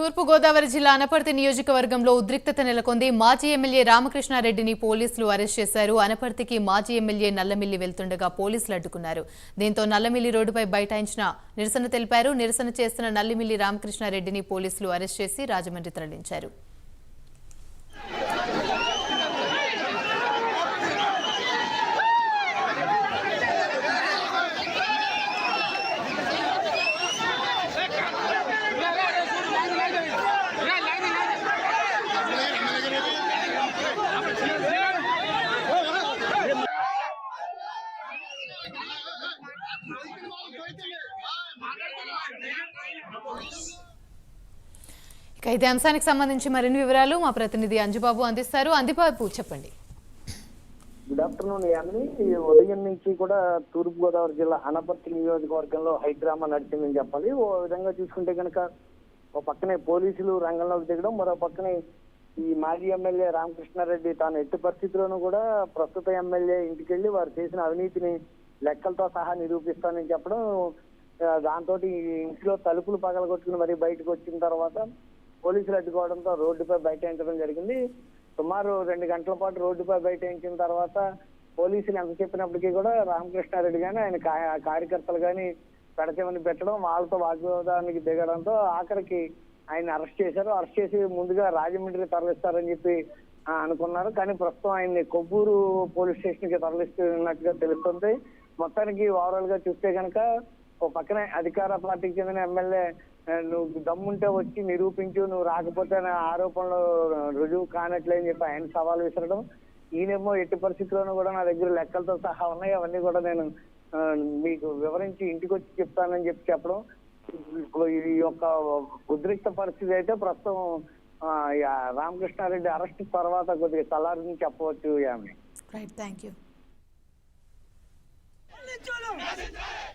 తూర్పుగోదావరి జిల్లా అనపర్తి నియోజకవర్గంలో ఉద్రిక్తత నెలకొంది. మాజీ ఎమ్మెల్యే రామకృష్ణారెడ్డిని పోలీసులు అరెస్ట్ చేశారు. అనపర్తికి మాజీ ఎమ్మెల్యే నల్లమిల్లి వెళ్తుండగా పోలీసులు అడ్డుకున్నారు. దీంతో నల్లమిల్లి రోడ్డుపై బైఠాయించిన నిరసన తెలిపారు. నిరసన చేస్తున్న నల్లిమిల్లి రామకృష్ణారెడ్డిని పోలీసులు అరెస్ట్ చేసి రాజమండ్రి తరలించారు. ఇక ఇదే అంశానికి సంబంధించి మరిన్ని వివరాలు మా ప్రతినిధి అంజుబాబు అందిస్తారు. అందిబాబు చెప్పండి. గుడ్ ఆఫ్టర్నూన్ యామిని ఈ ఉదయం నుంచి కూడా తూర్పు గోదావరి జిల్లా అనపర్తి నియోజకవర్గంలో హైడ్రామా నడిచిందని చెప్పాలి. ఓ విధంగా చూసుకుంటే కనుక ఓ పక్కనే పోలీసులు రంగంలోకి దిగడం మరో పక్కనే ఈ మాజీ ఎమ్మెల్యే రామకృష్ణారెడ్డి తాను ఎట్టి పరిస్థితుల్లోనూ కూడా ప్రస్తుత ఎమ్మెల్యే ఇంటికెళ్ళి వారు చేసిన అవినీతిని లెక్కలతో సహా నిరూపిస్తానని చెప్పడం దాంతో ఇంట్లో తలుపులు పగలగొట్టుకుని మరి బయటకు వచ్చిన తర్వాత పోలీసులు అడ్డుకోవడంతో రోడ్డుపై బైఠాయించడం జరిగింది. సుమారు రెండు గంటల పాటు రోడ్డుపై బైఠాయించిన తర్వాత పోలీసులు ఎంత చెప్పినప్పటికీ కూడా రామకృష్ణారెడ్డి గాని ఆయన కార్యకర్తలు గాని పెడచెమని పెట్టడం వాళ్ళతో వాగ్వాదానికి దిగడంతో ఆఖరికి ఆయన అరెస్ట్ చేశారు. అరెస్ట్ చేసి ముందుగా రాజమండ్రి తరలిస్తారని చెప్పి అనుకున్నారు. కానీ ప్రస్తుతం ఆయన్ని కొవ్వూరు పోలీస్ స్టేషన్కి తరలిస్తున్నట్టుగా తెలుస్తుంది. మొత్తానికి ఓవరాల్గా చూస్తే కనుక ఓ పక్కన అధికార పార్టీకి చెందిన ఎమ్మెల్యే నువ్వు దమ్ముంటే వచ్చి నిరూపించు నువ్వు రాకపోతే నా ఆరోపణలు రుజువు కానట్లే అని చెప్పి ఆయన సవాల్ విసరడం. ఈయనేమో ఎట్టి పరిస్థితుల్లోనూ కూడా నా దగ్గర లెక్కలతో సహా ఉన్నాయి. అవన్నీ కూడా నేను మీకు వివరించి ఇంటికి వచ్చి చెప్తానని చెప్పి చెప్పడం. ఈ యొక్క ఉద్రిక్త పరిస్థితి అయితే ప్రస్తుతం రామకృష్ణారెడ్డి అరెస్ట్ తర్వాత కొద్దిగా చల్లారని చెప్పవచ్చు ఆమె రైట్ థ్యాంక్ యూ Presidente!